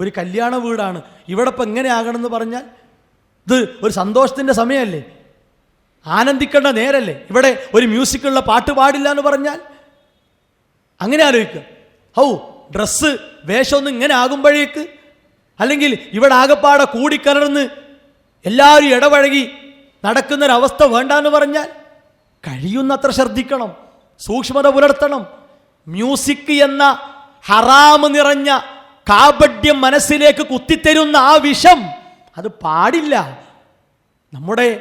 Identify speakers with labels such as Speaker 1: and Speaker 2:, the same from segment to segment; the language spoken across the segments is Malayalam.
Speaker 1: ഒരു കല്യാണ വീടാണ്. ഇവിടെ ഇപ്പം എങ്ങനെ ആകണമെന്ന് പറഞ്ഞാൽ ഇത് ഒരു സന്തോഷത്തിന്റെ സമയമല്ലേ? ആനന്ദിക്കേണ്ട നേരല്ലേ? ഇവിടെ ഒരു മ്യൂസിക്കുള്ള പാട്ട് പാടില്ല എന്ന് പറഞ്ഞാൽ അങ്ങനെ ആലോചിക്കുക. ഹൗ ഡ്രസ്സ് വേഷമൊന്നും ഇങ്ങനെ ആകുമ്പോഴേക്ക് അല്ലെങ്കിൽ ഇവിടെ ആകപ്പാടെ കൂടിക്കലർന്ന് എല്ലാവരും ഇടപഴകി നടക്കുന്നൊരവസ്ഥ വേണ്ടാന്ന് പറഞ്ഞാൽ കഴിയുന്നത്ര ശ്രദ്ധിക്കണം. സൂക്ഷ്മത പുലർത്തണം. മ്യൂസിക് എന്ന ഹറാമ് നിറഞ്ഞ കാപഡ്യം മനസ്സിലേക്ക് കുത്തിത്തരുന്ന ആ വിഷം അത് പാടില്ല. നമ്മുടെ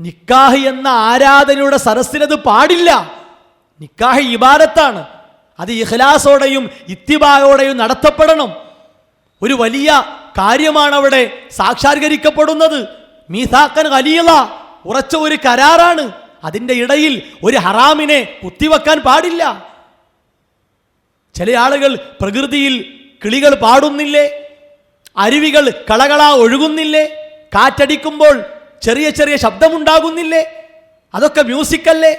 Speaker 1: നിക്കാഹ് എന്ന ആരാധനയുടെ സരസ്സിലത് പാടില്ല. നിക്കാഹ് ഇബാദത്താണ്. അത് ഇഹ്ലാസോടെയും ഇത്തിബായോടെയും നടത്തപ്പെടണം. ഒരു വലിയ കാര്യമാണ് അവിടെ സാക്ഷാത്കരിക്കപ്പെടുന്നത്. മീസാക്കൻ കലിയല ഉറച്ച ഒരു കരാറാണ്. അതിന്റെ ഇടയിൽ ഒരു ഹറാമിനെ കുത്തിവെക്കാൻ പാടില്ല. ചില ആളുകൾ പ്രകൃതിയിൽ കിളികൾ പാടുന്നില്ലേ? അരുവികൾ കളകളാ ഒഴുകുന്നില്ലേ? കാറ്റടിക്കുമ്പോൾ ചെറിയ ചെറിയ ശബ്ദമുണ്ടാകുന്നില്ലേ? അതൊക്കെ മ്യൂസിക്കല്ലേ?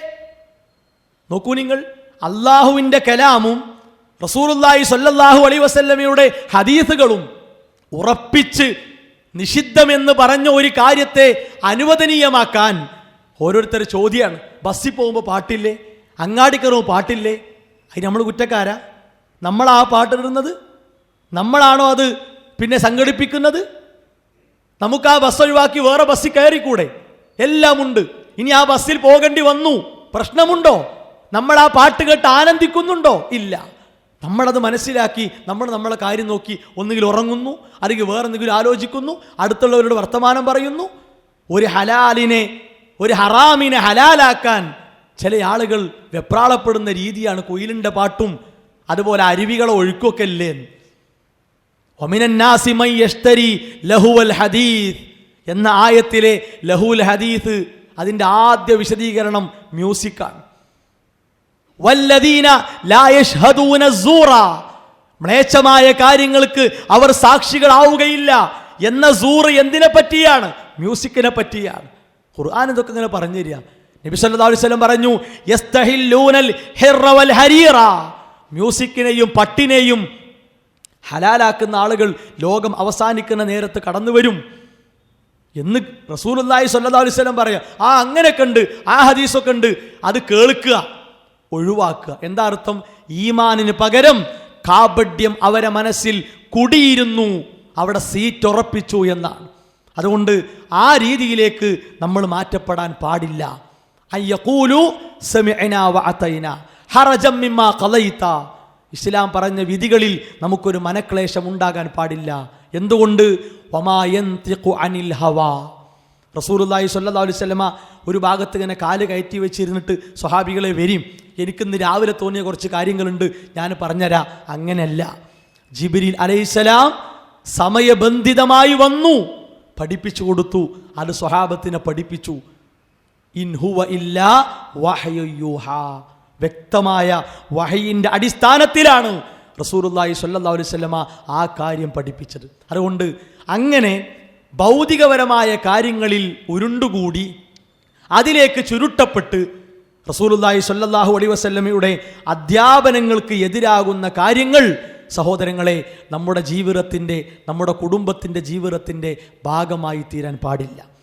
Speaker 1: നോക്കൂ നിങ്ങൾ അള്ളാഹുവിന്റെ കലാമും റസൂറുല്ലായി സ്വല്ലല്ലാഹു അലൈ വസല്ലമയുടെ ഹദീസുകളും ഉറപ്പിച്ച് നിഷിദ്ധമെന്ന് പറഞ്ഞ ഒരു കാര്യത്തെ അനുവദനീയമാക്കാൻ ഓരോരുത്തർ ചോദ്യമാണ് ബസ്സിൽ പോകുമ്പോൾ പാട്ടില്ലേ? അങ്ങാടിക്കറുമ്പോൾ പാട്ടില്ലേ? അത് നമ്മൾ കുറ്റക്കാരാ? നമ്മളാ പാട്ടിടുന്നത്? നമ്മളാണോ അത് പിന്നെ സംഘടിപ്പിക്കുന്നത്? നമുക്ക് ആ ബസ് ഒഴിവാക്കി വേറെ ബസ്സിൽ കയറിക്കൂടെ? എല്ലാം ഉണ്ട്. ഇനി ആ ബസ്സിൽ പോകേണ്ടി വന്നു. പ്രശ്നമുണ്ടോ? നമ്മൾ ആ പാട്ട് കേട്ട് ആനന്ദിക്കുന്നുണ്ടോ? ഇല്ല. നമ്മളത് മനസ്സിലാക്കി നമ്മൾ നമ്മളെ കാര്യം നോക്കി ഒന്നുകിൽ ഉറങ്ങുന്നു അല്ലെങ്കിൽ വേറെ എന്തെങ്കിലും ആലോചിക്കുന്നു അടുത്തുള്ളവരോട് വർത്തമാനം പറയുന്നു. ഒരു ഹലാലിനെ ഒരു ഹറാമിനെ ഹലാലാക്കാൻ ചില ആളുകൾ വെപ്രാളപ്പെടുന്ന രീതിയാണ് കുയിലിന്റെ പാട്ടും അതുപോലെ അരുവികളെ ഒഴുക്കൊക്കെ അല്ലേ എന്ന ആയത്തിലെ ലഹുൽ ഹദീസ് അതിന്റെ ആദ്യ വിശദീകരണം മ്യൂസിക്കാണ്. വല്ലദീന സൂറ. മ്ലേച്ഛമായ കാര്യങ്ങൾക്ക് അവർ സാക്ഷികളാവുകയില്ല എന്ന സൂറ് എന്തിനെ പറ്റിയാണ്? മ്യൂസിക്കിനെ പറ്റിയാണ്. ഖുർആൻ ഇതൊക്കെ ഇങ്ങനെ പറഞ്ഞു തരിക. നബി അലൈഹി വസല്ലം പറഞ്ഞു യസ്തഹില്ലൂനൽ ഹിർറ വൽ ഹരീറ. മ്യൂസിക്കിനെയും പട്ടിനെയും ഹലാലാക്കുന്ന ആളുകൾ ലോകം അവസാനിക്കുന്ന നേരത്ത് കടന്നു വരും എന്ന് സ്വല്ലല്ലാഹു അലൈഹി വസല്ലം പറയാം. ആ അങ്ങനെ ഉണ്ട് ആ ഹദീസൊക്കെ ഉണ്ട് അത് കേൾക്കുക ഒഴിവാക്കുക. എന്താ അർത്ഥം? ഈമാനിന് പകരം കാപഡ്യം അവരെ മനസ്സിൽ കുടിയിരുന്നു അവിടെ സീറ്റ് ഉറപ്പിച്ചു എന്നാണ്. അതുകൊണ്ട് ആ രീതിയിലേക്ക് നമ്മൾ മാറ്റപ്പെടാൻ പാടില്ല. അയ്യഖൂലു സെമിന വഅതൈന ഹറജം മിമ്മാ ഖളൈത ഇസ്ലാം പറഞ്ഞ വിധികളിൽ നമുക്കൊരു മനക്ലേശം ഉണ്ടാകാൻ പാടില്ല. എന്തുകൊണ്ട്? അനിൽ ഹവാ. സ്വല്ലല്ലാഹു അലൈഹി വസല്ലമ ഒരു ഭാഗത്ത് ഇങ്ങനെ കാൽ കയറ്റി വെച്ചിരുന്നിട്ട് സ്വഹാബികളെ വരും. എനിക്കിന്ന് രാവിലെ തോന്നിയ കുറച്ച് കാര്യങ്ങളുണ്ട്. ഞാൻ പറഞ്ഞുതരാം അങ്ങനെയല്ല. ജിബിരിൽ അലൈഹിസ്സലാം സമയബന്ധിതമായി വന്നു. പഠിപ്പിച്ചു കൊടുത്തു. അത് സ്വഹാബത്തിനെ പഠിപ്പിച്ചു. ഇൻഹുവ ഇല്ല വഹയുയൂഹ വ്യക്തമായ വഹയിന്റെ അടിസ്ഥാനത്തിലാണ് റസൂറുല്ലാഹി സല്ലാ അലൈഹി വസല്ലമ ആ കാര്യം പഠിപ്പിച്ചത്. അതുകൊണ്ട് അങ്ങനെ ഭൗതികപരമായ കാര്യങ്ങളിൽ ഉരുണ്ടുകൂടി അതിലേക്ക് ചുരുട്ടപ്പെട്ട് റസൂലുല്ലാഹി സല്ലാഹു അലൈ വസല്ലമയുടെ അധ്യാപനങ്ങൾക്ക് എതിരാകുന്ന കാര്യങ്ങൾ സഹോദരങ്ങളെ നമ്മുടെ ജീവിതത്തിന്റെ നമ്മുടെ കുടുംബത്തിന്റെ ജീവിതത്തിന്റെ ഭാഗമായി തീരാൻ പാടില്ല.